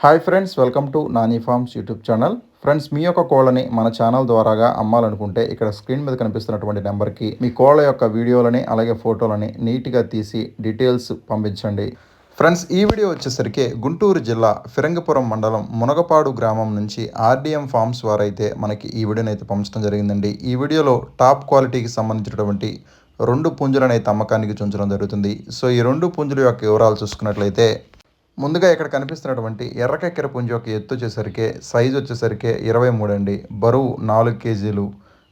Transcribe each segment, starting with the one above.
Hi friends welcome to Nani farms YouTube channel friends మీ యొక్క కోళ్ళని మన ఛానల్ ద్వారాగా అమ్మాలనుకుంటే ఇక్కడ స్క్రీన్ మీద కనిపిస్తున్నటువంటి నెంబర్కి మీ కోళ్ళ యొక్క వీడియోలని అలాగే ఫోటోలని నీట్గా తీసి డీటెయిల్స్ పంపించండి. ఫ్రెండ్స్ ఈ వీడియో వచ్చేసరికి గుంటూరు జిల్లా ఫిరంగపురం మండలం మునగపాడు గ్రామం నుంచి ఆర్డిఎం ఫార్మ్స్ వారైతే మనకి ఈ వీడియోని అయితే పంపించడం జరిగిందండి. ఈ వీడియోలో టాప్ క్వాలిటీకి సంబంధించినటువంటి రెండు పుంజులను అయితే అమ్మకానికి చూంచడం జరుగుతుంది. సో ఈ రెండు పుంజుల యొక్క వివరాలు చూసుకున్నట్లయితే ముందుగా ఇక్కడ కనిపిస్తున్నటువంటి ఎర్రకెక్కెర పుంజు యొక్క ఎత్తు వచ్చేసరికి సైజు వచ్చేసరికి ఇరవై మూడు అండి. బరువు నాలుగు కేజీలు.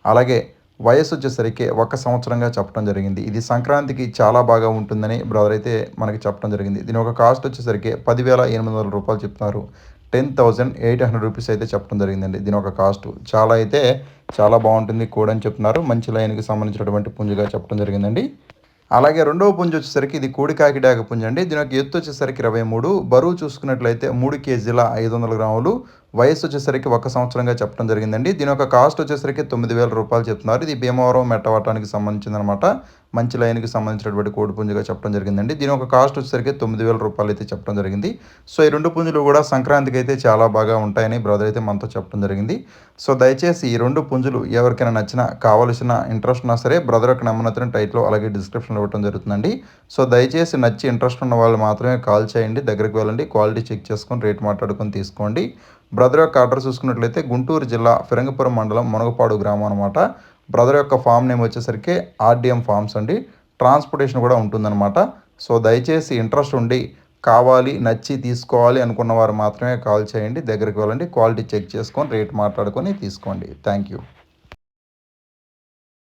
అలాగే వయసు వచ్చేసరికి ఒక సంవత్సరంగా చెప్పడం జరిగింది. ఇది సంక్రాంతికి చాలా బాగా ఉంటుందని బ్రదర్ అయితే మనకి చెప్పడం జరిగింది. దీని ఒక కాస్ట్ వచ్చేసరికి పదివేల ఎనిమిది వందల రూపాయలు చెప్తున్నారు. Ten thousand eight hundred rupees అయితే చెప్పడం జరిగిందండి దీని ఒక కాస్ట్. చాలా అయితే చాలా బాగుంటుంది కూడా అని చెప్తున్నారు. మంచి లైన్కి సంబంధించినటువంటి పుంజుగా చెప్పడం జరిగిందండి. అలాగే రెండవ పుంజు వచ్చేసరికి ఇది కోడికాకిడాక పుంజు అండి. దీని యొక్క ఎత్తు వచ్చేసరికి ఇరవై మూడు. బరువు చూసుకున్నట్లయితే మూడు కేజీల ఐదు వందల గ్రాములు. వయసు వచ్చేసరికి ఒక సంవత్సరంగా చెప్పడం జరిగిందండి. దీని యొక్క కాస్ట్ వచ్చేసరికి తొమ్మిది వేల రూపాయలు చెప్తున్నారు. ఇది భీమవరం మెట్టవటానికి సంబంధించిందనమాట. మంచి లైన్కి సంబంధించినటువంటి కోడి పుంజుగా చెప్పడం జరిగిందండి. దీని ఒక కాస్ట్ వచ్చేసరికి తొమ్మిది వేల రూపాయలు అయితే చెప్పడం జరిగింది. సో ఈ రెండు పుంజులు కూడా సంక్రాంతికి అయితే చాలా బాగా ఉంటాయని బ్రదర్ అయితే మనతో చెప్పడం జరిగింది. సో దయచేసి ఈ రెండు పుంజులు ఎవరికైనా నచ్చినా కావలసిన ఇంట్రెస్ట్ ఉన్నా సరే బ్రదర్ యొక్క నెంబర్ టైట్లో అలాగే డిస్క్రిప్షన్లో ఇవ్వడం జరుగుతుందండి. సో దయచేసి నచ్చి ఇంట్రెస్ట్ ఉన్న వాళ్ళు మాత్రమే కాల్ చేయండి. దగ్గరికి వెళ్ళండి. క్వాలిటీ చెక్ చేసుకొని రేట్ మాట్లాడుకొని తీసుకోండి. బ్రదర్ యొక్క అడ్రస్ చూసుకున్నట్లయితే గుంటూరు జిల్లా ఫిరంగపురం మండలం మునగపాడు గ్రామం అనమాట బ్రదర్ యొక్క ఫామ్ నేమ్ వచ్చేసరికి ఆర్డిఎం ఫార్మ్స్ అండి. ట్రాన్స్పోర్టేషన్ కూడా ఉంటుందన్నమాట. సో దయచేసి ఇంట్రెస్ట్ ఉండి కావాలి నచ్చి తీసుకోవాలి అనుకున్న వారు మాత్రమే కాల్ చేయండి. దగ్గరికి వెళ్ళండి. క్వాలిటీ చెక్ చేసుకొని రేట్ మాట్లాడుకొని తీసుకోండి. Thank you.